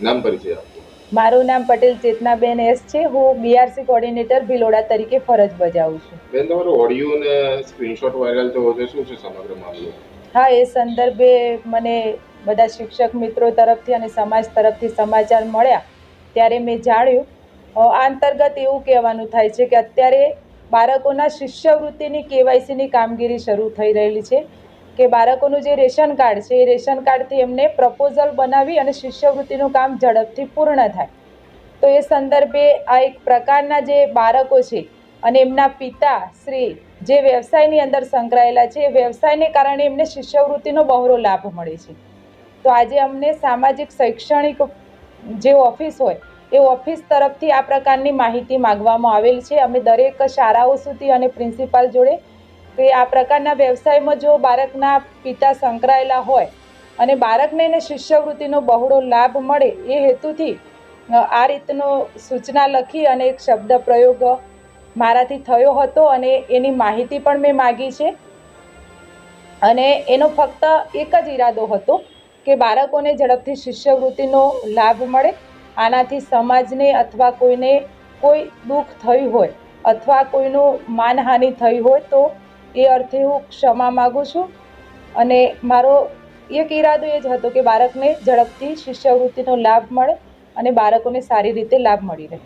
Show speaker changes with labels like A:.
A: નામ પરિચય
B: મારું નામ પટેલ ચેતનાબેન એસ છે. હું બીઆરસી કોર્ડિનેટર ભિલોડા તરીકે ફરજ બજાવું છું.
A: બેન તમારો ઓડિયો ને સ્ક્રીનશોટ વાયરલ થયો છે શું છે સમગ્ર મામલો?
B: હા એ સંદર્ભે મને બધા શિક્ષક મિત્રો તરફથી અને સમાજ તરફથી સમાચાર મળ્યા. ત્યારે મેં જાણ્યું આ અંતર્ગત એવું કહેવાનું થાય છે કે અત્યારે બાળકોના શિષ્યવૃત્તિની કેવાયસીની કામગીરી શરૂ થઈ રહેલી છે. કે બાળકોનું જે રેશન કાર્ડ છે, એ રેશન કાર્ડથી એમને પ્રપોઝલ બનાવી અને શિષ્યવૃત્તિનું કામ ઝડપથી પૂર્ણ થાય. તો એ સંદર્ભે આ એક પ્રકારના જે બાળકો છે અને એમના પિતા શ્રી જે વ્યવસાયની અંદર સંકળાયેલા છે, એ વ્યવસાયને કારણે એમને શિષ્યવૃત્તિનો બહોળો લાભ મળે છે. તો આજે અમને સામાજિક, શૈક્ષણિક જે ઓફિસ હોય, એ ઓફિસ તરફથી આ પ્રકારની માહિતી માગવામાં આવેલ છે. અમે દરેક શાળાઓ સુધી અને પ્રિન્સિપાલ જોડે કે આ પ્રકારના વ્યવસાયમાં જો બાળકના પિતા સંકળાયેલા હોય અને બાળકને એને શિષ્યવૃત્તિનો બહોળો લાભ મળે એ હેતુથી આ રીતનો સૂચના લખી અને એક શબ્દ પ્રયોગ મારાથી થયો હતો અને એની માહિતી પણ મેં માગી છે. અને એનો ફક્ત એક જ ઈરાદો હતો કે બાળકોને ઝડપથી શિષ્યવૃત્તિનો લાભ મળે. આનાથી સમાજને અથવા કોઈને કોઈ દુઃખ થયું હોય અથવા કોઈનું માનહાનિ થઈ હોય તો એ અર્થે હું ક્ષમા માગું છું. અને મારો એક ઈરાદો એ જ હતો કે બાળકને ઝડપથી શિષ્યવૃત્તિનો લાભ મળે અને બાળકોને સારી રીતે લાભ મળી રહે.